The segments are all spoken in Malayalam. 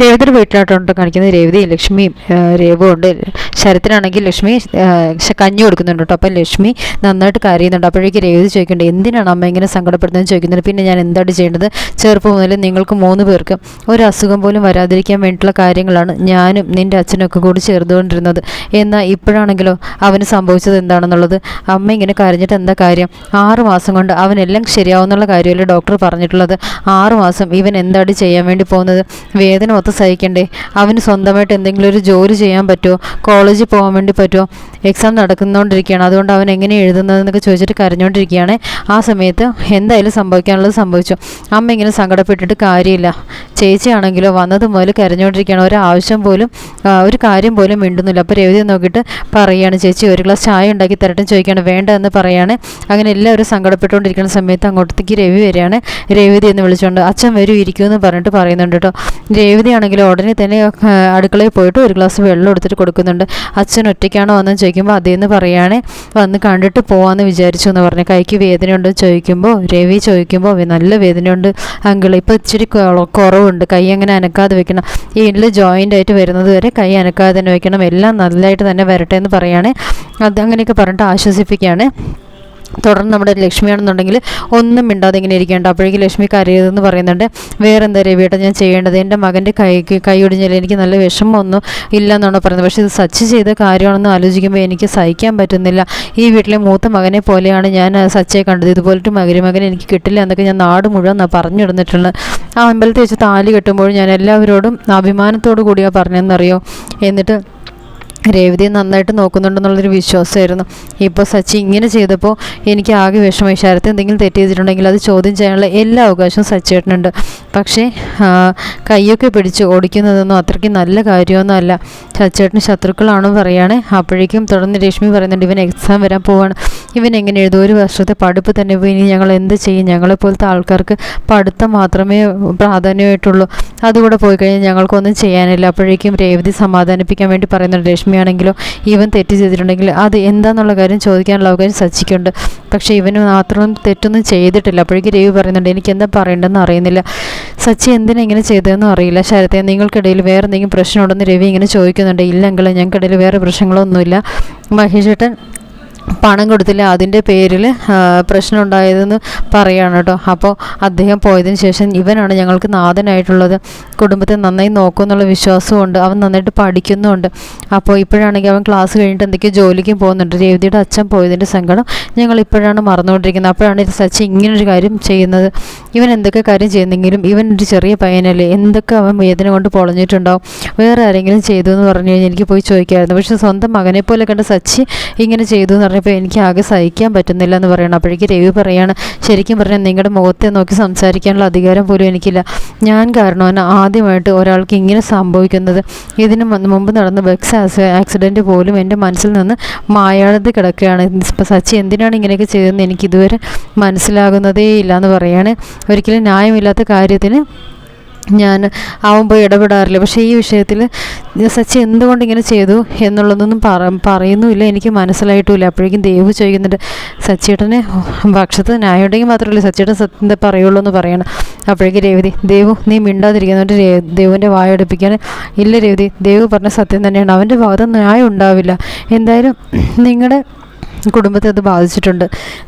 രേവതിയുടെ വീട്ടിലോട്ടുണ്ട് കാണിക്കുന്നത്. രേവതി ലക്ഷ്മിയും രേവു ഉണ്ട്. ശരത്തിനാണെങ്കിൽ ലക്ഷ്മി കഞ്ഞി കൊടുക്കുന്നുണ്ട് കേട്ടോ. അപ്പം ലക്ഷ്മി നന്നായിട്ട് കരയുന്നുണ്ട്. അപ്പോഴേക്ക് രേവതി ചോദിക്കുന്നുണ്ട് എന്തിനാണ് അമ്മ ഇങ്ങനെ സങ്കടപ്പെടുന്നതെന്ന് ചോദിക്കുന്നത്? പിന്നെ ഞാൻ എന്താണ് ചെയ്യേണ്ടത്? ചെറുപ്പം മുതൽ നിങ്ങൾക്ക് മൂന്ന് പേർക്ക് ഒരു അസുഖം പോലും വരാതിരിക്കാൻ വേണ്ടിയിട്ടുള്ള കാര്യങ്ങളാണ് ഞാനും നിന്റെ അച്ഛനൊക്കെ കൂടി ചേർന്നുകൊണ്ടിരുന്നത്. എന്നാൽ ഇപ്പോഴാണെങ്കിലോ അവന് സംഭവിച്ചത് എന്താണെന്നുള്ളത്? അമ്മ ഇങ്ങനെ കരഞ്ഞിട്ട് എന്താ കാര്യം? ആറ് മാസം കൊണ്ട് അവനെല്ലാം ശരിയാവുന്നുള്ള കാര്യമല്ലേ ഡോക്ടർ പറഞ്ഞിട്ടുള്ളത്? ആറ് മാസം ഇവൻ എന്താണ് ചെയ്യാൻ വേണ്ടി പോകുന്നത്? വേദന ഒത്ത് സഹിക്കണ്ടേ? അവന് സ്വന്തമായിട്ട് എന്തെങ്കിലും ഒരു ജോലി ചെയ്യാൻ പറ്റുമോ? കോളേജിൽ പോകാൻ വേണ്ടി പറ്റുമോ? എക്സാം നടക്കുന്നുകൊണ്ടിരിക്കുകയാണ് അതുകൊണ്ട് അവൻ എങ്ങനെ എഴുതുന്നതെന്നൊക്കെ ചോദിച്ചിട്ട് കരഞ്ഞുകൊണ്ടിരിക്കുകയാണ് ആ സമയത്ത് എന്തായാലും സംഭവിക്കാനുള്ളത് സംഭവിച്ചു. അമ്മ ഇങ്ങനെ സങ്കടപ്പെട്ടിട്ട് കാര്യമില്ല. ചേച്ചിയാണെങ്കിലോ വന്നത് മുതൽ കരഞ്ഞുകൊണ്ടിരിക്കുകയാണ് ഒരു ആവശ്യം പോലും ഒരു കാര്യം പോലും മിണ്ടുന്നില്ല. അപ്പോൾ രവതി നോക്കിയിട്ട് പറയുകയാണ് ചേച്ചി ഒരു ഗ്ലാസ് ചായ ഉണ്ടാക്കി തരട്ടെ ചോദിക്കുകയാണ്. വേണ്ട എന്ന് പറയാണ് അങ്ങനെ എല്ലാവരും സങ്കടപ്പെട്ടുകൊണ്ടിരിക്കുന്ന സമയത്ത് അങ്ങോട്ടേക്ക് രവി വരികയാണ്. രേവതി എന്ന് വിളിച്ചുകൊണ്ട് അച്ഛൻ വരും ഇരിക്കുമെന്ന് പറഞ്ഞിട്ട് പറയുന്നുണ്ട് കേട്ടോ. രേവതി ആണെങ്കിൽ ഉടനെ തന്നെ അടുക്കളയിൽ പോയിട്ട് ഒരു ഗ്ലാസ് വെള്ളം എടുത്തിട്ട് കൊടുക്കുന്നുണ്ട്. അച്ഛൻ ഒറ്റയ്ക്കാണോ വന്നെന്ന് ചോദിക്കുമ്പോൾ അതേന്ന് പറയുകയാണെ വന്ന് കണ്ടിട്ട് പോവാന്ന് വിചാരിച്ചു എന്ന് പറഞ്ഞു. കൈക്ക് വേദനയുണ്ടോ ചോദിക്കുമ്പോൾ രവി ചോദിക്കുമ്പോൾ "വേ- നല്ല വേദനയുണ്ട് അങ്കിൾ ഇപ്പോൾ ഇച്ചിരി കുറവുണ്ട്. കൈ അങ്ങനെ അനക്കാതെ വെക്കണം. ഈ എല്ല് ജോയിന്റ് ആയിട്ട് വരുന്നത് വരെ കൈ അനക്കാതെ തന്നെ വെക്കണം. എല്ലാം നല്ലതായിട്ട് തന്നെ വരട്ടെ എന്ന് പറയുകയാണ് അത് അങ്ങനെയൊക്കെ പറഞ്ഞിട്ട് ആശ്വസിപ്പിക്കുകയാണ്. തുടർന്ന് നമ്മുടെ ലക്ഷ്മിയാണെന്നുണ്ടെങ്കിൽ ഒന്നും മിണ്ടാതെ ഇങ്ങനെ ഇരിക്കേണ്ട. അപ്പോഴേക്കും ലക്ഷ്മി കരയതെന്ന് പറയുന്നുണ്ട്. വേറെ എന്താ രവിയേട്ടൻ ഞാൻ ചെയ്യേണ്ടത്? എന്റെ മകന്റെ കൈക്ക് കൈ ഒടിഞ്ഞാൽ എനിക്ക് നല്ല വിഷമമൊന്നും ഇല്ല എന്നാണ് പറയുന്നത്. പക്ഷേ ഇത് സച്ച് ചെയ്ത കാര്യമാണെന്ന് ആലോചിക്കുമ്പോൾ എനിക്ക് സഹിക്കാൻ പറ്റുന്നില്ല. ഈ വീട്ടിലെ മൂത്ത മകനെ പോലെയാണ് ഞാൻ സച്ചയെ കണ്ടത്. ഇതുപോലൊരു മകൻ എനിക്ക് കിട്ടില്ല എന്നൊക്കെ ഞാൻ നാട് മുഴുവൻ പറഞ്ഞിടുന്നിട്ടുണ്ട് ആ അമ്പലത്തിൽ വെച്ച് താലി കെട്ടുമ്പോൾ ഞാൻ എല്ലാവരോടും അഭിമാനത്തോടു കൂടിയാണ് പറഞ്ഞതെന്നറിയോ? എന്നിട്ട് രേവതിയെ നന്നായിട്ട് നോക്കുന്നുണ്ടെന്നുള്ളൊരു വിശ്വാസമായിരുന്നു. ഇപ്പോൾ സച്ചി ഇങ്ങനെ ചെയ്തപ്പോൾ എനിക്ക് ആകെ വിഷമമായി. ശരത്ത് എന്തെങ്കിലും തെറ്റ് ചെയ്തിട്ടുണ്ടെങ്കിൽ അത് ചോദ്യം ചെയ്യാനുള്ള എല്ലാ അവകാശവും സച്ചേട്ടനുണ്ട് പക്ഷേ കൈയൊക്കെ പിടിച്ച് ഓടിക്കുന്നതൊന്നും അത്രയ്ക്ക് നല്ല കാര്യമൊന്നും അല്ല ശത്രുക്കളാണെന്ന് പറയുകയാണ്. അപ്പോഴേക്കും തുടർന്ന് രശ്മി പറയുന്നുണ്ട് ഇവൻ എക്സാം വരാൻ പോവാണ്. ഇവൻ എങ്ങനെ എഴുതും? ഒരു വർഷത്തെ പഠിപ്പ് തന്നെ പോയി ഇനി ഞങ്ങൾ എന്ത് ചെയ്യും? ഞങ്ങളെപ്പോലത്തെ ആൾക്കാർക്ക് പഠിത്തം മാത്രമേ പ്രാധാന്യമായിട്ടുള്ളൂ. അതുകൂടെ പോയി കഴിഞ്ഞാൽ ഞങ്ങൾക്കൊന്നും ചെയ്യാനില്ല. അപ്പോഴേക്കും രേവതി സമാധാനിപ്പിക്കാൻ വേണ്ടി പറയുന്നുണ്ട് രശ്മിയാണെങ്കിലോ ഇവൻ തെറ്റ് ചെയ്തിട്ടുണ്ടെങ്കിൽ അത് എന്താണെന്നുള്ള കാര്യം ചോദിക്കാനുള്ള അവകാശം സച്ചിക്കുണ്ട്. പക്ഷേ ഇവന് മാത്രം തെറ്റൊന്നും ചെയ്തിട്ടില്ല. അപ്പോഴേക്കും രവി പറയുന്നുണ്ട് എനിക്ക് എന്താ പറയേണ്ടതെന്ന് അറിയുന്നില്ല. സച്ചി എന്തിനാ ഇങ്ങനെ ചെയ്തതെന്നും അറിയില്ല. ശരത്തെ നിങ്ങൾക്കിടയിൽ വേറെ എന്തെങ്കിലും പ്രശ്നമുണ്ടെന്ന് രവി ഇങ്ങനെ ചോദിക്കുന്നുണ്ട്. ഇല്ലെങ്കിൽ ഞങ്ങൾക്കിടയിൽ വേറെ പ്രശ്നങ്ങളൊന്നുമില്ല. മഹേഷേട്ടൻ പണം കൊടുത്തില്ല. അതിന്റെ പേരിൽ പ്രശ്നം ഉണ്ടായതെന്ന് പറയുകയാണ് കേട്ടോ അപ്പോൾ അദ്ദേഹം പോയതിന് ശേഷം ഇവനാണ് ഞങ്ങൾക്ക് നാഥനായിട്ടുള്ളത്. കുടുംബത്തെ നന്നായി നോക്കും എന്നുള്ള വിശ്വാസമുണ്ട് അവൻ നന്നായിട്ട് പഠിക്കുന്നുമുണ്ട്. അപ്പോൾ ഇപ്പോഴാണെങ്കിൽ അവൻ ക്ലാസ് കഴിഞ്ഞിട്ട് എന്തൊക്കെയോ ജോലിക്കും പോകുന്നുണ്ട്. രേവതിയുടെ അച്ഛൻ പോയതിന്റെ സങ്കടം ഞങ്ങൾ ഇപ്പോഴാണ് മറന്നുകൊണ്ടിരിക്കുന്നത്. അപ്പോഴാണ് സച്ചി ഇങ്ങനൊരു കാര്യം ചെയ്യുന്നത്. ഇവൻ എന്തൊക്കെ കാര്യം ചെയ്യുന്നെങ്കിലും ഇവൻ ഒരു ചെറിയ പയ്യനല്ലേ. എന്തൊക്കെ അവൻ വേദന കൊണ്ട് പൊളഞ്ഞിട്ടുണ്ടാവും. വേറെ ആരെങ്കിലും ചെയ്തു എന്ന് പറഞ്ഞു കഴിഞ്ഞാൽ എനിക്ക് പോയി ചോദിക്കായിരുന്നു പക്ഷേ സ്വന്തം മകനെ പോലെ കണ്ട സച്ചി ഇങ്ങനെ ചെയ്തു എന്ന് പറഞ്ഞപ്പോൾ എനിക്ക് ആകെ സഹിക്കാൻ പറ്റുന്നില്ല എന്ന് പറയണം. അപ്പോഴേക്ക് രവി പറയാണ് ശരിക്കും പറഞ്ഞാൽ നിങ്ങളുടെ മുഖത്തെ നോക്കി സംസാരിക്കാനുള്ള അധികാരം പോലും എനിക്കില്ല. ഞാൻ കാരണമാണ് ആദ്യമായിട്ട് ഒരാൾക്ക് ഇങ്ങനെ സംഭവിക്കുന്നത്. ഇതിന് മുമ്പ് നടന്ന ബസ് ആക്സിഡന്റ് പോലും എന്റെ മനസ്സിൽ നിന്ന് മായാതെ കിടക്കുകയാണ്. സച്ചി എന്തിനാണ് ഇങ്ങനെയൊക്കെ ചെയ്തതെന്ന് എനിക്കിതുവരെ മനസ്സിലാകുന്നതേ ഇല്ല എന്ന് പറയാണ്. ഒരിക്കലും ന്യായമില്ലാത്ത കാര്യത്തിന് ഞാൻ ആവുമ്പോൾ ഇടപെടാറില്ല. പക്ഷേ ഈ വിഷയത്തിൽ സച്ചി എന്തുകൊണ്ട് ഇങ്ങനെ ചെയ്തു എന്നുള്ളതൊന്നും പറ പറയുന്നുമില്ല. എനിക്ക് മനസ്സിലായിട്ടുമില്ല. അപ്പോഴേക്കും ദേവ് ചോദിക്കുന്നുണ്ട് സച്ചിയേട്ടന് പക്ഷത്ത് ന്യായം ഉണ്ടെങ്കിൽ മാത്രമല്ല സച്ചിയേട്ടൻ സത്യം പറയുള്ളൂ എന്ന് പറയണം. അപ്പോഴേക്കും രേവതി ദേവു നീ മിണ്ടാതിരിക്കുന്നുണ്ട് രേ ദേവുവിന്റെ വായ അടുപ്പിക്കാൻ. ഇല്ല രേവതി ദേവ് പറഞ്ഞ സത്യം തന്നെയാണ്. അവന്റെ ഭാഗത്ത് ന്യായം ഉണ്ടാവില്ല. എന്തായാലും നിങ്ങളുടെ കുടുംബത്തെ അത് ബാധിച്ചിട്ടുണ്ട്.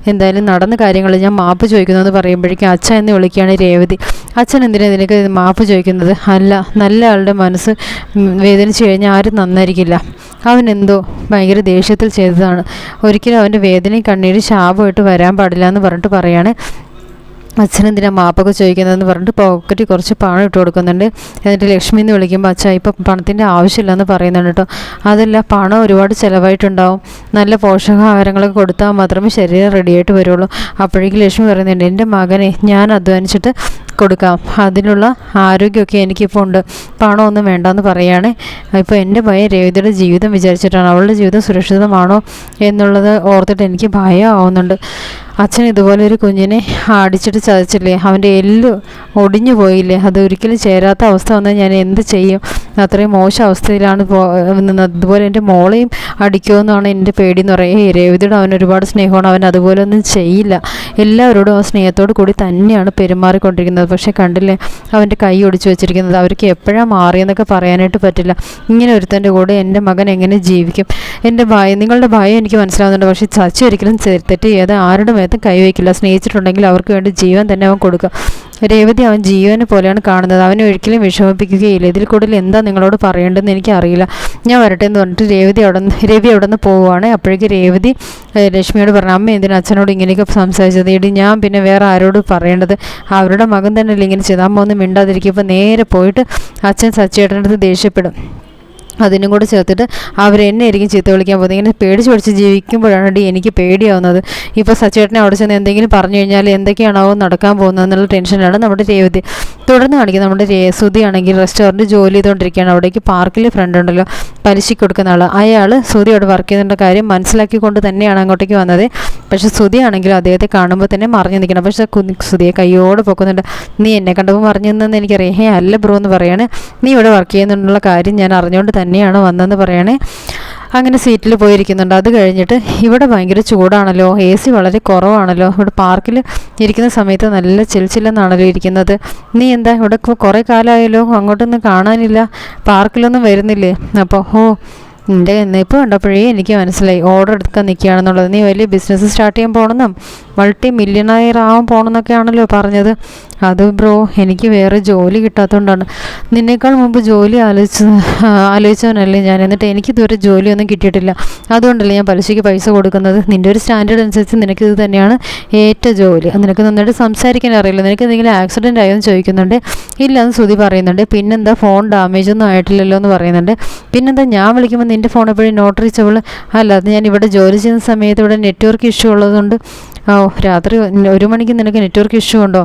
എന്തായാലും നടന്ന കാര്യങ്ങൾ ഞാൻ മാപ്പ് ചോദിക്കുന്നു എന്ന് പറയുമ്പോഴേക്കും അച്ഛൻ എന്ന് വിളിക്കുകയാണ് രേവതി. അച്ഛൻ എന്തിനാണ് ഇതിനൊക്കെ മാപ്പ് ചോദിക്കുന്നത്? അല്ല നല്ല ആളുടെ മനസ്സ് വേദനിച്ചു കഴിഞ്ഞാൽ ആരും നന്നായിരിക്കില്ല. അവൻ എന്തോ ഭയങ്കര ദേഷ്യത്തിൽ ചെയ്തതാണ്. ഒരിക്കലും അവന്റെ വേദനയും കണ്ണീരും ശാപമായിട്ട് വരാൻ പാടില്ല എന്ന് പറഞ്ഞിട്ട് പറയാണ്. അച്ഛനെന്തിനാ മാപ്പൊക്കെ ചോദിക്കുന്നതെന്ന് പറഞ്ഞിട്ട് പോക്കറ്റിൽ കുറച്ച് പണം ഇട്ട് കൊടുക്കുന്നുണ്ട്. എന്നിട്ട് ലക്ഷ്മി എന്ന് വിളിക്കുമ്പോൾ അച്ഛാ ഇപ്പം പണത്തിന്റെ ആവശ്യമില്ലെന്ന് പറയുന്നുണ്ട് കേട്ടോ അതല്ല പണം ഒരുപാട് ചിലവായിട്ടുണ്ടാവും. നല്ല പോഷകാഹാരങ്ങളൊക്കെ കൊടുത്താൽ മാത്രമേ ശരീരം റെഡിയായിട്ട് വരുള്ളൂ. അപ്പോഴേക്കും ലക്ഷ്മി പറയുന്നുണ്ട് എന്റെ മകനെ ഞാൻ അധ്വാനിച്ചിട്ട് കൊടുക്കാം. അതിനുള്ള ആരോഗ്യമൊക്കെ എനിക്കിപ്പോൾ ഉണ്ട്. പണമൊന്നും വേണ്ടെന്ന് പറയുകയാണ് ഇപ്പോൾ എന്റെ ഭയം രേവതിയുടെ ജീവിതം വിചാരിച്ചിട്ടാണ്. അവളുടെ ജീവിതം സുരക്ഷിതമാണോ എന്നുള്ളത് ഓർത്തിട്ട് എനിക്ക് ഭയമാവുന്നുണ്ട് അച്ഛൻ ഇതുപോലെ ഒരു കുഞ്ഞിനെ അടിച്ചിട്ട് ചതച്ചില്ലേ? അവന്റെ എല്ല് ഒടിഞ്ഞു പോയില്ലേ? അത് ഒരിക്കലും ചേരാത്ത അവസ്ഥ വന്നാൽ ഞാൻ എന്ത് ചെയ്യും? അത്രയും മോശം അവസ്ഥയിലാണ് നിന്നത് അതുപോലെ എന്റെ മോളെയും അടിക്കുമെന്നാണ് എന്റെ പേടി എന്ന് പറയുക. ഏയ് രേവതിയുടെ അവൻ ഒരുപാട് സ്നേഹമാണ്. അവൻ അതുപോലെ ഒന്നും ചെയ്യില്ല. എല്ലാവരോടും ആ സ്നേഹത്തോട് കൂടി തന്നെയാണ് പെരുമാറിക്കൊണ്ടിരിക്കുന്നത്. പക്ഷേ കണ്ടില്ലേ അവന്റെ കൈ ഒടിച്ചു വെച്ചിരിക്കുന്നത്. അവർക്ക് എപ്പോഴാണ് മാറിയെന്നൊക്കെ പറയാനായിട്ട് പറ്റില്ല. ഇങ്ങനെ ഒരുത്തന്റെ കൂടെ എന്റെ മകൻ എങ്ങനെ ജീവിക്കും? എന്റെ ഭയം നിങ്ങളുടെ ഭയം എനിക്ക് മനസ്സിലാവുന്നുണ്ട്. പക്ഷേ ചച്ച ഒരിക്കലും തെറ്റ് ചെയ്യാതെ ആരുടെ മേത്തും കൈവയ്ക്കില്ല സ്നേഹിച്ചിട്ടുണ്ടെങ്കിൽ അവർക്ക് വേണ്ടി ജീവൻ തന്നെ അവൻ കൊടുക്കുക. രേവതി അവൻ ജീവനെ പോലെയാണ് കാണുന്നത്. അവനെ ഒരിക്കലും വിഷമിപ്പിക്കുകയില്ല. ഇതിൽ കൂടുതൽ എന്താ നിങ്ങളോട് പറയേണ്ടതെന്ന് എനിക്കറിയില്ല. ഞാൻ വരട്ടെ എന്ന് പറഞ്ഞിട്ട് രേവതി അവിടെ നിന്ന് രവി അവിടെ നിന്ന് പോവുകയാണ് അപ്പോഴേക്ക് രേവതി ലക്ഷ്മിയോട് പറഞ്ഞു അമ്മ എന്തിനാ അച്ഛനോട് ഇങ്ങനെയൊക്കെ സംസാരിച്ചത്? ഇടി ഞാൻ പിന്നെ വേറെ ആരോട് പറയേണ്ടത്? അവരുടെ മകൻ തന്നെയല്ലേ ഇങ്ങനെ ചെയ്ത് അമ്മ ഒന്നും മിണ്ടാതിരിക്കുമ്പോൾ നേരെ പോയിട്ട് അച്ഛൻ സച്ചേട്ടന്റെ അടുത്ത് ദേഷ്യപ്പെടും. അതിനും കൂടെ ചേർത്തിട്ട് അവർ എന്നെ ആയിരിക്കും ചീത്ത വിളിക്കാൻ പോകുന്നത്. ഇങ്ങനെ പേടിച്ച് പഠിച്ച് ജീവിക്കുമ്പോഴാണ് എനിക്ക് പേടിയാവുന്നത്. ഇപ്പോൾ സച്ചേട്ടനെ അവിടെ ചെന്ന് എന്തെങ്കിലും പറഞ്ഞു കഴിഞ്ഞാൽ എന്തൊക്കെയാണാവോ നടക്കാൻ പോകുന്നത് എന്നുള്ള ടെൻഷനാണ് നമ്മുടെ രേവതി. തുടർന്ന് കാണിക്കുന്നത് നമ്മുടെ സുതി ആണെങ്കിൽ റെസ്റ്റോറന്റ് ജോലി ചെയ്തുകൊണ്ടിരിക്കുകയാണ്. അവിടേക്ക് പാർക്കിൽ ഫ്രണ്ട് ഉണ്ടല്ലോ പലിശയ്ക്ക് കൊടുക്കുന്ന ആൾ അയാൾ സുതി അവിടെ വർക്ക് ചെയ്യുന്ന കാര്യം മനസ്സിലാക്കിക്കൊണ്ട് തന്നെയാണ് അങ്ങോട്ടേക്ക് വന്നത്. പക്ഷേ സുതി ആണെങ്കിലും അദ്ദേഹത്തെ കാണുമ്പോൾ തന്നെ മറിഞ്ഞു നിൽക്കണം. പക്ഷേ സുതിയെ കൈയോടെ പൊക്കുന്നുണ്ട്. നീ എന്നെ കണ്ടപ്പോൾ മറിഞ്ഞു നിന്നെന്ന് എനിക്കറിയാം. ഹേ അല്ല ബ്രോ എന്ന് പറയാണ്. നീ ഇവിടെ വർക്ക് ചെയ്യുന്നുള്ള കാര്യം ഞാൻ അറിഞ്ഞുകൊണ്ട് തന്നെയാണ് വന്നതെന്ന് പറയണേ. അങ്ങനെ സീറ്റിൽ പോയിരിക്കുന്നുണ്ട്. അത് കഴിഞ്ഞിട്ട് ഇവിടെ ഭയങ്കര ചൂടാണല്ലോ. എ സി വളരെ കുറവാണല്ലോ. ഇവിടെ പാർക്കിൽ ഇരിക്കുന്ന സമയത്ത് നല്ല ചിൽച്ചില്ലെന്നാണല്ലോ ഇരിക്കുന്നത്. നീ എന്താ ഇവിടെ കുറേ കാലമായല്ലോ അങ്ങോട്ടൊന്നും കാണാനില്ല. പാർക്കിലൊന്നും വരുന്നില്ലേ? അപ്പോൾ ഓ നിന്റെ ഇപ്പോൾ കണ്ടപ്പോഴേ എനിക്ക് മനസ്സിലായി. ഓർഡർ എടുക്കാൻ നിൽക്കുകയാണെന്നുള്ളത് നീ വലിയ ബിസിനസ് സ്റ്റാർട്ട് ചെയ്യാൻ പോകണമെന്നും മൾട്ടി മില്യണയർ ആവാൻ പോകണമെന്നൊക്കെയാണല്ലോ പറഞ്ഞത്. അത് ബ്രോ എനിക്ക് വേറെ ജോലി കിട്ടാത്തതുകൊണ്ടാണ് നിന്നേക്കാൾ മുമ്പ് ജോലി ആലോചിച്ച് ആലോചിച്ചവനല്ലേ ഞാൻ. എന്നിട്ട് എനിക്ക് ഇതുവരെ ജോലിയൊന്നും കിട്ടിയിട്ടില്ല. അതുകൊണ്ടല്ലേ ഞാൻ പലിശയ്ക്ക് പൈസ കൊടുക്കുന്നത്. നിന്റെ ഒരു സ്റ്റാൻഡേർഡ് അനുസരിച്ച് നിനക്ക് ഇത് തന്നെയാണ് ഏറ്റവും ജോലി. നിനക്ക് നന്നായിട്ട് സംസാരിക്കാൻ അറിയില്ല. നിനക്ക് എന്തെങ്കിലും ആക്സിഡന്റ് ആയോ എന്ന് ചോദിക്കുന്നുണ്ട്. ഇല്ല എന്ന് ശ്രുതി പറയുന്നുണ്ട്. പിന്നെന്താ ഫോൺ ഡാമേജ് ഒന്നും ആയിട്ടില്ലല്ലോ എന്ന് പറയുന്നുണ്ട്. പിന്നെന്താ ഞാൻ വിളിക്കുമ്പോൾ നിന്റെ ഫോൺ എപ്പോഴും നോട്ട് റീച്ചബിൾ അല്ല അത് ഞാൻ ഇവിടെ ജോലി ചെയ്യുന്ന സമയത്ത് ഇവിടെ നെറ്റ്വർക്ക് ഇഷ്യൂ ഉള്ളതുകൊണ്ട് ഓ രാത്രി ഒരു മണിക്ക് നിനക്ക് നെറ്റ്വർക്ക് ഇഷ്യൂ ഉണ്ടോ?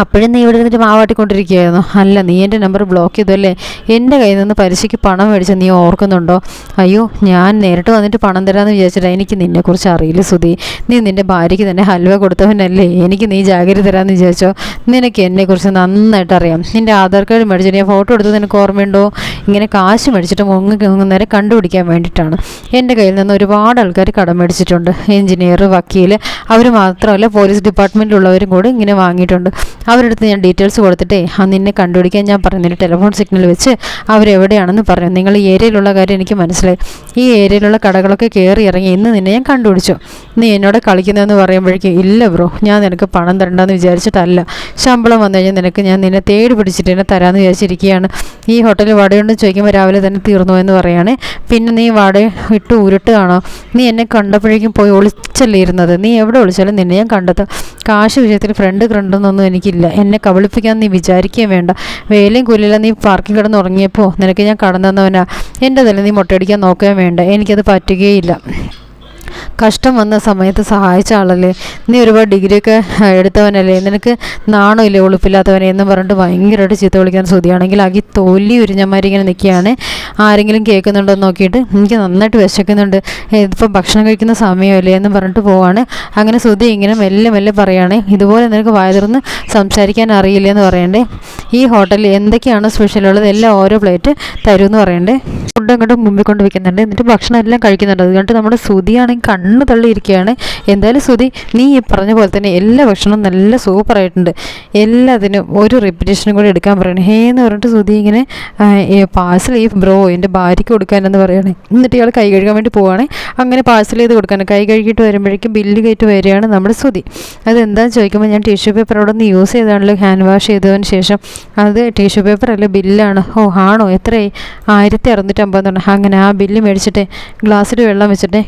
അപ്പോഴും നീ ഇവിടെ നിന്നിട്ട് മാവാട്ടിക്കൊണ്ടിരിക്കുകയായിരുന്നു അല്ല നീ എന്റെ നമ്പർ ബ്ലോക്ക് ചെയ്തല്ലേ എന്റെ കയ്യിൽ നിന്ന് പലിശയ്ക്ക് പണം മേടിച്ച നീ ഓർക്കുന്നുണ്ടോ? അയ്യോ ഞാൻ നേരിട്ട് വന്നിട്ട് പണം തരാമെന്ന് വിചാരിച്ചിട്ടാ എനിക്ക് നിന്നെക്കുറിച്ച് അറിയില്ല സുധി. നീ നിന്റെ ഭാര്യയ്ക്ക് തന്നെ ഹൽവ കൊടുത്തവനല്ലേ? എനിക്ക് നീ ജാഗ്രത തരാമെന്ന് വിചാരിച്ചോ? നിനക്ക് എന്നെക്കുറിച്ച് നന്നായിട്ട് അറിയാം. നിന്റെ ആധാർ കാർഡ് മേടിച്ചിട്ട് ഞാൻ ഫോട്ടോ എടുത്ത് നിനക്ക് ഓർമ്മയുണ്ടോ? ഇങ്ങനെ കാശ് മേടിച്ചിട്ട് മുങ്ങി മുങ്ങുന്നവരെ കണ്ടുപിടിക്കാൻ വേണ്ടിയിട്ടാണ്. എന്റെ കയ്യിൽ നിന്ന് ഒരുപാട് ആൾക്കാർ കടം മേടിച്ചിട്ടുണ്ട്. എഞ്ചിനീയർ വക്കീൽ അവർ മാത്രമല്ല പോലീസ് ഡിപ്പാർട്ട്മെന്റിലുള്ളവരും കൂടി ഇങ്ങനെ വാങ്ങിയിട്ടുണ്ട്. അവരുടെ അടുത്ത് ഞാൻ ഡീറ്റെയിൽസ് കൊടുത്തിട്ടേ ആ നിന്നെ കണ്ടുപിടിക്കാൻ ഞാൻ പറഞ്ഞില്ല ടെലിഫോൺ സിഗ്നൽ വെച്ച് അവരെവിടെയാണെന്ന് പറഞ്ഞു. നിങ്ങൾ ഈ ഏരിയയിലുള്ള കാര്യം എനിക്ക് മനസ്സിലായി. ഈ ഏരിയയിലുള്ള കടകളൊക്കെ കയറി ഇറങ്ങി ഇന്ന് നിന്നെ ഞാൻ കണ്ടുപിടിച്ചു. നീ എന്നോട് കളിക്കുന്നതെന്ന് പറയുമ്പോഴേക്കും ഇല്ല ബ്രോ ഞാൻ നിനക്ക് പണം തരണ്ടെന്ന് വിചാരിച്ചിട്ടല്ല. ശമ്പളം വന്നു കഴിഞ്ഞാൽ നിനക്ക് ഞാൻ നിന്നെ തേടി പിടിച്ചിട്ട് എന്നെ തരാമെന്ന് വിചാരിച്ചിരിക്കുകയാണ്. ഈ ഹോട്ടലിൽ വാടകയുണ്ടെന്ന് ചോദിക്കുമ്പോൾ രാവിലെ തന്നെ തീർന്നു എന്ന് പറയുകയാണ്. പിന്നെ നീ വാടക ഇട്ട് ഉരുട്ടുകയാണോ? നീ എന്നെ കണ്ടപ്പോഴേക്കും പോയി ഒളിച്ചല്ലേ ഇരുന്നത്? നീ എവിടെ ഒളിച്ചാലും നിന്നെ ഞാൻ കണ്ടെത്തും. കാശ് വിഷയത്തിൽ ഫ്രണ്ട് ഫ്രണ്ടെന്നൊന്നും എനിക്കില്ല എന്നെ കബളിപ്പിക്കാൻ നീ വിചാരിക്കുകയും വേണ്ട. വേലയും കൂലില്ല നീ പാർക്കിൽ കിടന്ന് ഉറങ്ങിയപ്പോൾ നിനക്ക് ഞാൻ കടന്നു തന്നവനാ. എന്റെ തല നീ മുട്ടയടിക്കാൻ നോക്കുകയും വേണ്ട. എനിക്കത് പറ്റുകയില്ല. കഷ്ടം വന്ന സമയത്ത് സഹായിച്ച ആളല്ലേ? നീ ഒരുപാട് ഡിഗ്രിയൊക്കെ എടുത്തവനല്ലേ? നിനക്ക് നാണോ നാണമില്ലേ ഒളിപ്പില്ലാത്തവനെ എന്നും പറഞ്ഞിട്ട് ഭയങ്കരമായിട്ട് ചീത്ത വിളിക്കാൻ ശ്രുതിയാണെങ്കിൽ ആകെ ഉരിഞ്ഞമാരി ഇങ്ങനെ നിൽക്കുകയാണ്. ആരെങ്കിലും കേൾക്കുന്നുണ്ടോ എന്ന് നോക്കിയിട്ട് എനിക്ക് നന്നായിട്ട് വിശക്കുന്നുണ്ട്. ഇതിപ്പോൾ ഭക്ഷണം കഴിക്കുന്ന സമയമല്ലേ എന്ന് പറഞ്ഞിട്ട് പോവാണ്. അങ്ങനെ ശ്രുതി ഇങ്ങനെ മെല്ലെ മെല്ലെ പറയുകയാണ് ഇതുപോലെ നിനക്ക് വായതിർന്ന് സംസാരിക്കാൻ അറിയില്ല എന്ന് പറയണ്ടേ? ഈ ഹോട്ടലിൽ എന്തൊക്കെയാണ് സ്പെഷ്യൽ ഉള്ളത്? എല്ലാം ഓരോ പ്ലേറ്റ് തരുമെന്ന് പറയണ്ടേ? ഫുഡ് അങ്ങോട്ട് മുമ്പിൽ കൊണ്ട് വെക്കുന്നുണ്ട്. എന്നിട്ട് ഭക്ഷണം എല്ലാം കഴിക്കുന്നുണ്ട്. അതുകൊണ്ട് നമ്മുടെ ശ്രുതിയാണെങ്കിൽ കണ്ണ് തള്ളിയിരിക്കുകയാണ്. എന്തായാലും ശ്രുതി നീ ഈ പറഞ്ഞ പോലെ തന്നെ എല്ലാ ഭക്ഷണവും നല്ല സൂപ്പറായിട്ടുണ്ട് എല്ലാത്തിനും ഒരു റെപ്യൂട്ടേഷനും കൂടി എടുക്കാൻ പറയണേ. ഹേ എന്ന് പറഞ്ഞിട്ട് ശ്രുതി ഇങ്ങനെ പാഴ്സൽ ഈ ബ്രോ എന്റെ ഭാര്യയ്ക്ക് കൊടുക്കാനെന്ന് പറയണേ. എന്നിട്ട് ഇയാൾ കൈ കഴുകാൻ വേണ്ടി പോവുകയാണ് അങ്ങനെ പാഴ്സൽ ചെയ്ത് കൊടുക്കാൻ കൈ കഴുകിയിട്ട് വരുമ്പോഴേക്കും ബില്ല് കയറ്റി വരികയാണ് നമ്മുടെ ശ്രുതി. അതെന്താണെന്ന് ചോദിക്കുമ്പോൾ ഞാൻ ടിഷ്യൂ പേപ്പർ അവിടെ നിന്ന് യൂസ് ചെയ്താണല്ലോ ഹാൻഡ് വാഷ് ചെയ്തതിന് ശേഷം. അത് ടിഷ്യൂ പേപ്പർ അല്ല ബില്ലാണ് ഓ ആണോ? എത്രയായി? ആയിരത്തി അറുന്നൂറ്റമ്പത് പറഞ്ഞു. അങ്ങനെ ആ ബില്ല് മേടിച്ചിട്ട് ഗ്ലാസ്സിൽ വെള്ളം വെച്ചിട്ട്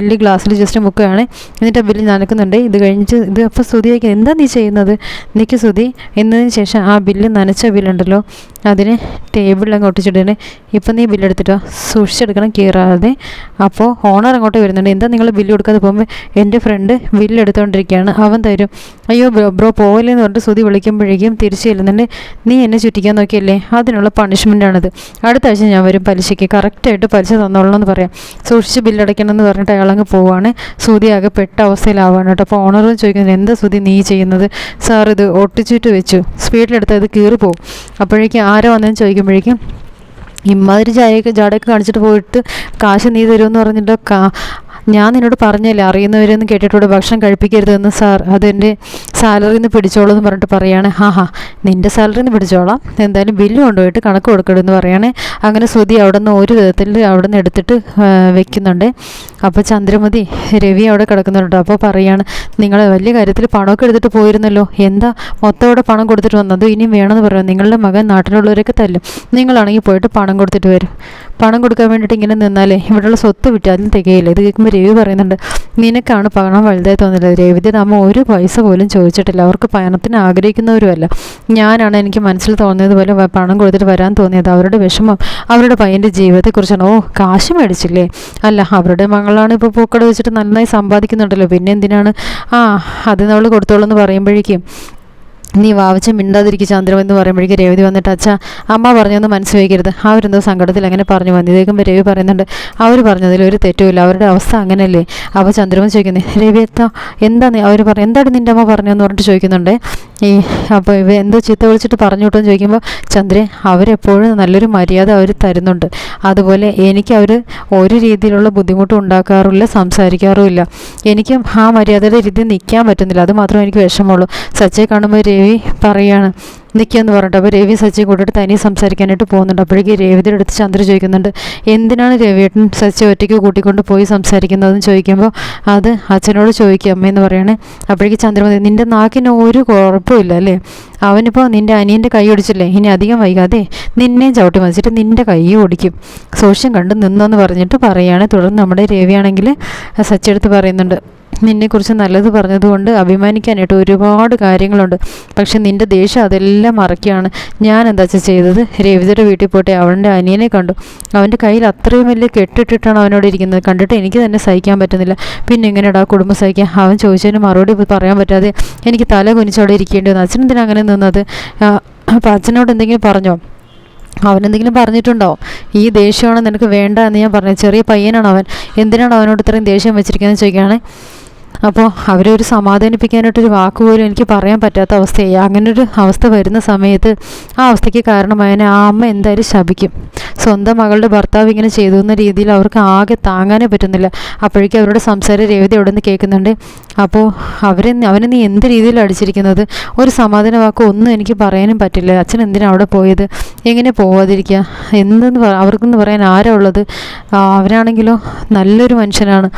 ബില്ല് ഗ്ലാസ്സിൽ ജസ്റ്റ് മുക്കുകയാണ്. എന്നിട്ട് ആ ബില്ല് നനക്കുന്നുണ്ട്. ഇത് കഴിഞ്ഞിട്ട് ഇത് അപ്പോൾ ചോദിക്കുക എന്താ നീ ചെയ്യുന്നത്? നിനക്ക് സ്തുതി എന്നതിന് ശേഷം ആ ബില്ല് നനച്ച ബില്ലുണ്ടല്ലോ അതിന് ടേബിളിൽ അങ്ങ് ഒട്ടിച്ചിട്ടാണ് ഇപ്പം നീ ബില്ലെടുത്തിട്ടോ സൂക്ഷിച്ചെടുക്കണം കീറാതെ. അപ്പോൾ ഓണർ അങ്ങോട്ട് വരുന്നുണ്ട്. എന്താ നിങ്ങൾ ബില്ല് കൊടുക്കാതെ പോകുമ്പോൾ എന്റെ ഫ്രണ്ട് ബില്ല് എടുത്തുകൊണ്ടിരിക്കുകയാണ് അവൻ തരും. അയ്യോ ബ്രോ ബ്രോ പോകലെന്ന് പറഞ്ഞിട്ട് സ്തുതി വിളിക്കുമ്പോഴേക്കും തിരിച്ചു ചെല്ലുന്നുണ്ട്. നീ എന്നെ ചുറ്റിക്കാൻ നോക്കിയല്ലേ? അതിനുള്ള പണിഷ്മെന്റാണിത് അടുത്ത ആഴ്ച ഞാൻ വരും പലിശയ്ക്ക്. കറക്റ്റായിട്ട് പലിശ തന്നോളണം എന്ന് പറയാം. സൂക്ഷിച്ച് ബില്ലടയ്ക്കണം എന്ന് പറഞ്ഞിട്ട് അയാളങ്ങ് പോവാണ്. സുതി ആകെ പെട്ട അവസ്ഥയിലാവാണ് കേട്ടോ. അപ്പോൾ ഓണറും ചോദിക്കുന്നത് എന്താ സുതി നീ ചെയ്യുന്നത്? സാർ ഇത് ഒട്ടിച്ചിട്ട് വെച്ചു. സ്പീഡിലെടുത്ത് ഇത് കീറി പോവും അപ്പോഴേക്കും ആരോ വന്നതെന്ന് ചോദിക്കുമ്പോഴേക്കും ഇമ്മാതിരി ചായയൊക്കെ ജാടയൊക്കെ കാണിച്ചിട്ട് പോയിട്ട് കാശ് നീ തരുമെന്ന് പറഞ്ഞിട്ട് ഞാൻ നിന്നോട് പറഞ്ഞല്ലേ അറിയുന്നവരെന്ന് കേട്ടിട്ടൂടെ ഭക്ഷണം കഴിപ്പിക്കരുതെന്ന് സാർ. അതെന്റെ സാലറിയിൽ നിന്ന് പിടിച്ചോളൂ എന്ന് പറഞ്ഞിട്ട് പറയാണ് ഹാ ഹാ നിന്റെ സാലറിയിൽ നിന്ന് പിടിച്ചോളാം. എന്തായാലും ബില്ല് കൊണ്ടുപോയിട്ട് കണക്ക് കൊടുക്കണമെന്ന് പറയാണ്. അങ്ങനെ ശ്രുതി അവിടെ നിന്ന് ഒരു വിധത്തിൽ അവിടെ നിന്ന് എടുത്തിട്ട് വെക്കുന്നുണ്ട്. അപ്പോൾ ചന്ദ്രമതി രവി അവിടെ കിടക്കുന്നുണ്ട്. അപ്പോൾ പറയാണ് നിങ്ങൾ വലിയ കാര്യത്തിൽ പണമൊക്കെ എടുത്തിട്ട് പോയിരുന്നല്ലോ. എന്താ മൊത്തം അവിടെ പണം കൊടുത്തിട്ട് വന്നത്? ഇനിയും വേണമെന്ന് പറയാം? നിങ്ങളുടെ മകൻ നാട്ടിലുള്ളവരൊക്കെ തല്ലും. നിങ്ങളാണെങ്കിൽ പോയിട്ട് പണം കൊടുത്തിട്ട് വരും. പണം കൊടുക്കാൻ വേണ്ടിയിട്ട് ഇങ്ങനെ നിന്നാലേ ഇവിടെയുള്ള സ്വത്ത് അതിന് തികയില്ല. ഇത് കേൾക്കുമ്പോൾ രവി പറയുന്നുണ്ട് നിനക്കാണ് പണം വലുതായി തോന്നില്ല രവിയുടെ അമ്മ ഒരു പൈസ പോലും ചോദിച്ചിട്ടില്ല. അവർക്ക് പണത്തിന് ആഗ്രഹിക്കുന്നവരുമല്ല. ഞാനാണ് എനിക്ക് മനസ്സിൽ തോന്നിയതുപോലെ പണം കൊടുത്തിട്ട് വരാൻ തോന്നിയത് അവരുടെ വിഷമം അവരുടെ പയ്യന്റെ ജീവിതത്തെക്കുറിച്ചാണ്. ഓ കാശ് മേടിച്ചില്ലേ? അല്ല അവരുടെ മകളാണ് ഇപ്പോൾ പൂക്കട വെച്ചിട്ട് നന്നായി സമ്പാദിക്കുന്നുണ്ടല്ലോ. പിന്നെ എന്തിനാണ്? ആ അത് നമ്മൾ കൊടുത്തോളൂ എന്ന് പറയുമ്പോഴേക്കും നീ വാവച്ച മിണ്ടാതിരിക്കും ചന്ദ്രം എന്ന് പറയുമ്പോഴേക്കും രേവതി വന്നിട്ട് അച്ഛാ അമ്മ പറഞ്ഞൊന്ന് മനസ്സിലാക്കരുത്. അവരെന്തോ സങ്കടത്തിൽ അങ്ങനെ പറഞ്ഞു വന്നു? ഇതേക്കുമ്പോൾ രവി പറയുന്നുണ്ട് അവർ പറഞ്ഞതിൽ ഒരു തെറ്റുമില്ല. അവരുടെ അവസ്ഥ അങ്ങനെയല്ലേ അപ്പോൾ ചന്ദ്രമൻ ചോദിക്കുന്നത് രവി എത്താ എന്താ അവർ പറഞ്ഞു എന്താണ് നിന്റെ അമ്മ പറഞ്ഞതെന്ന് പറഞ്ഞിട്ട് ചോദിക്കുന്നുണ്ട്. ഈ അപ്പോൾ ഇവ എന്തോ ചീത്ത വിളിച്ചിട്ട് പറഞ്ഞു വിട്ടെന്ന് ചോദിക്കുമ്പോൾ ചന്ദ്രൻ അവരെപ്പോഴും നല്ലൊരു മര്യാദ അവർ തരുന്നുണ്ട്. അതുപോലെ എനിക്ക് അവർ ഒരു രീതിയിലുള്ള ബുദ്ധിമുട്ടും ഉണ്ടാക്കാറില്ല സംസാരിക്കാറുമില്ല എനിക്കും ആ മര്യാദയുടെ രീതി നിൽക്കാൻ പറ്റുന്നില്ല. അത് മാത്രമേ എനിക്ക് വിഷമമുള്ളൂ. സച്ചയെ കാണുമ്പോൾ രവി പറയാണ്. നിൽക്കുകയെന്ന് പറഞ്ഞിട്ട് അപ്പോൾ രവി സച്ചി കൂട്ടിയിട്ട് തനിയെ സംസാരിക്കാനായിട്ട് പോകുന്നുണ്ട്. അപ്പോഴേക്ക് രവിയുടെ അടുത്ത് ചന്ദ്ര ചോദിക്കുന്നുണ്ട് എന്തിനാണ് രവിയേട്ടൻ സച്ചി ഒറ്റയ്ക്ക് കൂട്ടിക്കൊണ്ട് പോയി സംസാരിക്കുന്നതെന്ന് ചോദിക്കുമ്പോൾ അത് അച്ഛനോട് ചോദിക്കുക അമ്മയെന്ന് പറയണേ. അപ്പോഴേക്ക് ചന്ദ്രമതി നിന്റെ നാക്കിന് ഒരു കുഴപ്പമില്ല അല്ലേ? അവനിപ്പോൾ നിന്റെ അനിയന്റെ കൈ ഒടിച്ചില്ലേ ഇനി അധികം വൈകാതെ നിന്നെയും ചവിട്ടി മതിച്ചിട്ട് നിന്റെ കൈ ഓടിക്കും. സോഷ്യം കണ്ട് നിന്നെന്ന് പറഞ്ഞിട്ട് പറയുകയാണ് തുടർന്ന് നമ്മുടെ രവിയാണെങ്കിൽ സച്ചിയെടുത്ത് പറയുന്നുണ്ട് നിന്നെക്കുറിച്ച് നല്ലത് പറഞ്ഞതുകൊണ്ട് അഭിമാനിക്കാനായിട്ട് ഒരുപാട് കാര്യങ്ങളുണ്ട്. പക്ഷെ നിന്റെ ദേഷ്യം അതെല്ലാം മറക്കുകയാണ് ഞാൻ എന്താ വെച്ചാൽ ചെയ്തത്? രവിതയുടെ വീട്ടിൽ പോട്ടെ അവന്റെ അനിയനെ കണ്ടു. അവന്റെ കയ്യിൽ അത്രയും വലിയ കെട്ടിട്ടിട്ടാണ് അവനോട് ഇരിക്കുന്നത്. കണ്ടിട്ട് എനിക്ക് തന്നെ സഹിക്കാൻ പറ്റുന്നില്ല. പിന്നെ എങ്ങനെയാടാ കുടുംബം സഹിക്കാൻ? അവൻ ചോദിച്ചതിന് മറുപടി പറയാൻ പറ്റാതെ എനിക്ക് തല കുനിച്ചവിടെ ഇരിക്കേണ്ടി വന്നു. അച്ഛനെന്തിനാ അങ്ങനെ നിന്നത്? അപ്പം അച്ഛനോട് എന്തെങ്കിലും പറഞ്ഞോ? അവനെന്തെങ്കിലും പറഞ്ഞിട്ടുണ്ടോ? ഈ ദേഷ്യമാണ് നിനക്ക് വേണ്ട എന്ന് ഞാൻ പറഞ്ഞു ചെറിയ പയ്യനാണ് അവൻ. എന്തിനാണ് അവനോട് ഇത്രയും ദേഷ്യം വെച്ചിരിക്കുന്നത് ചോദിക്കുകയാണെങ്കിൽ അപ്പോൾ അവരെ ഒരു സമാധാനിപ്പിക്കാനായിട്ടൊരു വാക്ക് പോലും എനിക്ക് പറയാൻ പറ്റാത്ത അവസ്ഥയായി. അങ്ങനൊരു അവസ്ഥ വരുന്ന സമയത്ത് ആ അവസ്ഥയ്ക്ക് കാരണമായതിനെ ആ അമ്മ എന്തായാലും ശപിക്കും. സ്വന്തം മകളുടെ ഭർത്താവ് ഇങ്ങനെ ചെയ്തു എന്ന രീതിയിൽ അവർക്ക് ആകെ താങ്ങാനേ പറ്റുന്നില്ല. അപ്പോഴേക്കും അവരുടെ സംസാര രേവതി അവിടെ നിന്ന് കേൾക്കുന്നുണ്ട്. അപ്പോൾ അവരെ അവനെ നീ എന്ത് രീതിയിൽ അടിച്ചിരിക്കുന്നത്? ഒരു സമാധാന വാക്ക് ഒന്നും എനിക്ക് പറയാനും പറ്റില്ല. അച്ഛൻ എന്തിനാണ് അവിടെ പോയത്? എങ്ങനെ പോവാതിരിക്കുക എന്തെന്ന് അവർക്കെന്ന് പറയാൻ ആരാ ഉള്ളത്? അവരാണെങ്കിലോ നല്ലൊരു മനുഷ്യനാണ്.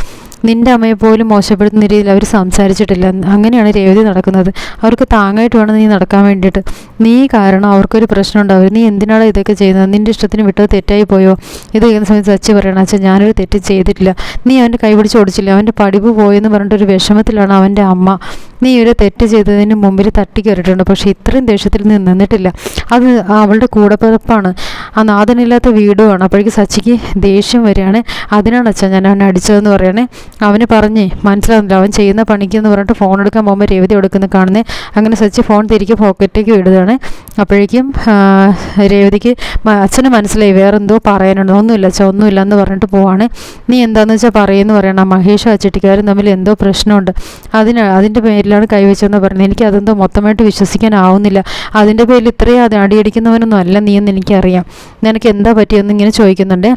നിന്റെ അമ്മയെ പോലും മോശപ്പെടുത്തുന്ന രീതിയിൽ അവർ സംസാരിച്ചിട്ടില്ല. അങ്ങനെയാണ് രേവതി നടക്കുന്നത്. അവർക്ക് താങ്ങായിട്ട് വേണം നീ നടക്കാൻ വേണ്ടിയിട്ട്. നീ കാരണം അവർക്കൊരു പ്രശ്നം ഉണ്ടാവും നീ എന്തിനാണ് ഇതൊക്കെ ചെയ്യുന്നത്? നിന്റെ ഇഷ്ടത്തിന് വിട്ടത് തെറ്റായി പോയോ? ഇത് ചെയ്യുന്ന സമയത്ത് സച്ച് പറയണം അച്ഛൻ ഞാനൊരു തെറ്റ് ചെയ്തിട്ടില്ല. നീ അവന്റെ കൈ പിടിച്ച് ഓടിച്ചില്ല. അവന്റെ പഠിപ്പ് പോയെന്ന് പറഞ്ഞിട്ടൊരു വിഷമത്തിലാണ് അവന്റെ അമ്മ. നീ ഒരു തെറ്റ് ചെയ്തതിന് മുമ്പിൽ തട്ടി കയറിയിട്ടുണ്ട്. പക്ഷേ ഇത്രയും ദേഷ്യത്തിൽ നിന്ന് നിന്നിട്ടില്ല. അത് അവളുടെ കൂടപ്പിറപ്പാണ്. ആ നാഥനില്ലാത്ത വീടുമാണ്. അപ്പോഴേക്കും സച്ചിക്ക് ദേഷ്യം വരികയാണ്. അതിനാണ് അച്ഛൻ ഞാൻ അവനെ അടിച്ചതെന്ന് പറയണേ. അവന് പറഞ്ഞേ മനസ്സിലാവുന്നില്ല അവൻ ചെയ്യുന്ന പണിക്ക് എന്ന് പറഞ്ഞിട്ട് ഫോൺ എടുക്കാൻ പോകുമ്പോൾ രേവതി എടുക്കുന്ന കാണുന്നേ. അങ്ങനെ സച്ചി ഫോൺ തിരികെ പോക്കറ്റേക്ക് ഇടുകയാണ്. അപ്പോഴേക്കും രേവതിക്ക് അച്ഛന് മനസ്സിലായി വേറെന്തോ പറയാനുണ്ട്. ഒന്നുമില്ല അച്ഛൻ ഒന്നുമില്ല എന്ന് പറഞ്ഞിട്ട് പോവാണ്. നീ എന്താണെന്ന് വെച്ചാൽ പറയുമെന്ന് പറയണം. മഹേഷ് അച്ചട്ടിക്കാരും തമ്മിൽ എന്തോ പ്രശ്നമുണ്ട്. അതിന് അതിന്റെ പേരിലാണ് കൈവച്ചതെന്ന് പറയുന്നത് എനിക്ക് അതെന്തോ മൊത്തമായിട്ട് വിശ്വസിക്കാനാവുന്നില്ല. അതിന്റെ പേരിൽ ഇത്രയും അടിയടിക്കുന്നവനൊന്നും അല്ല നീ എന്ന് എനിക്കറിയാം. നിനക്ക് എന്താ പറ്റിയെന്ന് ഇങ്ങനെ ചോദിക്കുന്നുണ്ട്.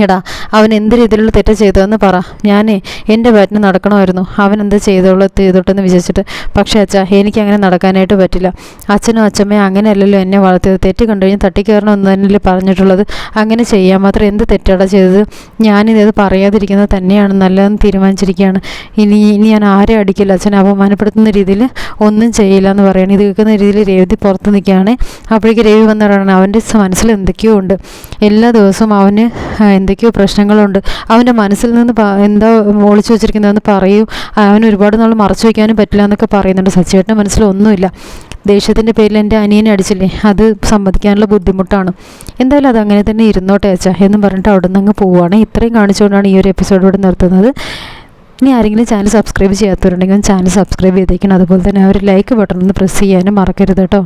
എടാ അവൻ എന്ത് രീതിയിലുള്ള തെറ്റ് ചെയ്തതെന്ന് പറ. ഞാനേ എന്റെ ബാറ്റിന് നടക്കണമായിരുന്നു. അവൻ എന്താ ചെയ്തോളൂ ചെയ്തോട്ടെന്ന് വിചാരിച്ചിട്ട്. പക്ഷേ അച്ഛ എനിക്ക് അങ്ങനെ നടക്കാനായിട്ട് പറ്റില്ല. അച്ഛനും അച്ഛമ്മയും അങ്ങനെയല്ലല്ലോ എന്നെ വളർത്തിയത്. തെറ്റ് കണ്ടു കഴിഞ്ഞാൽ തട്ടിക്കയറണമെന്ന് തന്നെയല്ലേ പറഞ്ഞിട്ടുള്ളത്. അങ്ങനെ ചെയ്യാൻ മാത്രം എന്ത് തെറ്റാണ് ചെയ്തത്? ഞാനിത് പറയാതിരിക്കുന്നത് തന്നെയാണ് നല്ലതെന്ന് തീരുമാനിച്ചിരിക്കുകയാണ്. ഇനി ഇനി ഞാൻ ആരെ അടിക്കില്ല? അച്ഛനെ അപമാനപ്പെടുത്തുന്ന രീതിയിൽ ഒന്നും ചെയ്യില്ല എന്ന് പറയുകയാണ് ഇത് കേൾക്കുന്ന രീതിയിൽ രേവതി പുറത്ത് നിൽക്കുകയാണ്. അപ്പോഴേക്ക് രേവി വന്നിട്ടാണ് അവന്റെ മനസ്സിൽ എന്തൊക്കെയോ ഉണ്ട്. എല്ലാ ദിവസവും അവന് എന്തൊക്കെയോ പ്രശ്നങ്ങളുണ്ട്. അവന്റെ മനസ്സിൽ നിന്ന് എന്താ ഒളിച്ചു വെച്ചിരിക്കുന്നതെന്ന് പറയൂ. അവൻ ഒരുപാട് നാൾ മറച്ചു വയ്ക്കാനും പറ്റില്ല എന്നൊക്കെ പറയുന്നുണ്ട്. സച്ചിവേട്ടന്റെ മനസ്സിലൊന്നുമില്ല ദേഷ്യത്തിന്റെ പേരിൽ എന്റെ അനിയനെ അടിച്ചില്ലേ? അത് സമ്മതിക്കാനുള്ള ബുദ്ധിമുട്ടാണ്. എന്തായാലും അത് അങ്ങനെ തന്നെ ഇരുന്നോട്ടെ അച്ഛാ എന്നും പറഞ്ഞിട്ട് അവിടെ നിന്ന് അങ്ങ് പോവുകയാണ് ഇത്രയും കാണിച്ചുകൊണ്ടാണ് ഈ ഒരു എപ്പിസോഡ് ഇവിടെ നിർത്തുന്നത്. ഇനി ആരെങ്കിലും ചാനൽ സബ്സ്ക്രൈബ് ചെയ്യാത്തവരുണ്ടെങ്കിൽ ചാനൽ സബ്സ്ക്രൈബ് ചെയ്തേക്കണം. അതുപോലെ തന്നെ ആ ഒരു ലൈക്ക് ബട്ടൺ ഒന്ന് പ്രസ് ചെയ്യാനും മറക്കരുത് കേട്ടോ.